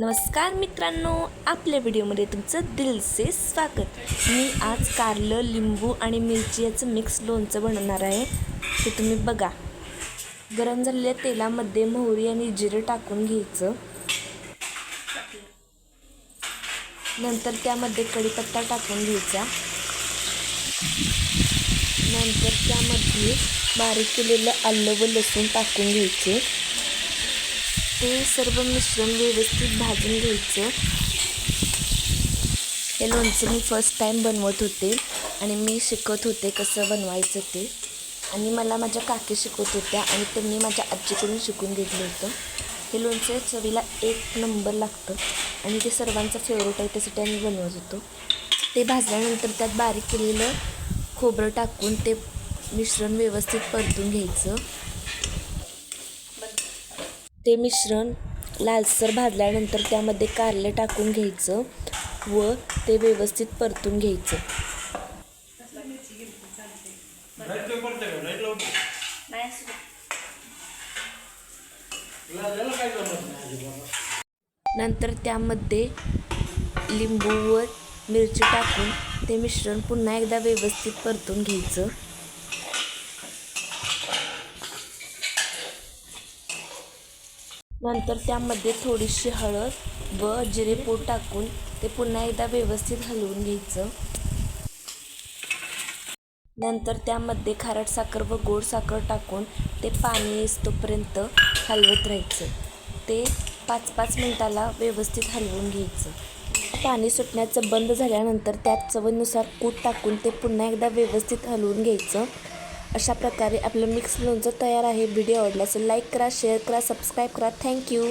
नमस्कार मित्रांनो आपल्या व्हिडिओमध्ये तुमचं दिलसे स्वागत. मी आज कारलं लिंबू आणि मिरची याचं मिक्स लोणचं बनवणार आहे. ते तुम्ही बघा. गरम झालेल्या तेलामध्ये मोहरी आणि जिरं टाकून घ्यायचं. नंतर त्यामध्ये कढीपत्ता टाकून घ्यायचा. नंतर त्यामध्ये बारीक केलेलं आलं व लसूण टाकून घ्यायचे. ते सर्व मिश्रण व्यवस्थित भाजून घ्यायचं. हे लोणचं मी फर्स्ट टाईम बनवत होते आणि मी शिकत होते कसं बनवायचं ते. आणि मला माझ्या काकी शिकवत होत्या आणि त्यांनी माझ्या आजीकडून शिकून घेतलं होतं. हे लोणचं चवीला एक नंबर लागतं आणि ते सर्वांचं फेवरेट आहे त्यासाठी आम्ही बनवत होतो. ते भाजल्यानंतर त्यात बारीक केलेलं खोबरं टाकून ते मिश्रण व्यवस्थित परतून घ्यायचं. ते मिश्रण लालसर भाजल्यानंतर त्यामध्ये कारले टाकून घ्यायचं व ते व्यवस्थित परतून घ्यायचं. नंतर त्यामध्ये लिंबू व मिरची टाकून ते मिश्रण पुन्हा एकदा व्यवस्थित परतून घ्यायचं. नंतर त्यामध्ये थोडीशी हळद व जिरेपूड टाकून ते पुन्हा एकदा व्यवस्थित हलवून घ्यायचं. नंतर त्यामध्ये खारट साखर व गोड साखर टाकून ते पाणी येतोपर्यंत हलवत राहायचं. ते पाच पाच मिनटाला व्यवस्थित हलवून घ्यायचं. पाणी सुटण्याचं बंद झाल्यानंतर त्यात चवीनुसार कूट टाकून ते पुन्हा एकदा व्यवस्थित हलवून घ्यायचं. अशा प्रकारे आपलं मिक्स लोणचं तयार आहे व्हिडिओ आवडला असेल लाईक करा शेअर करा सबस्क्राईब करा. थँक्यू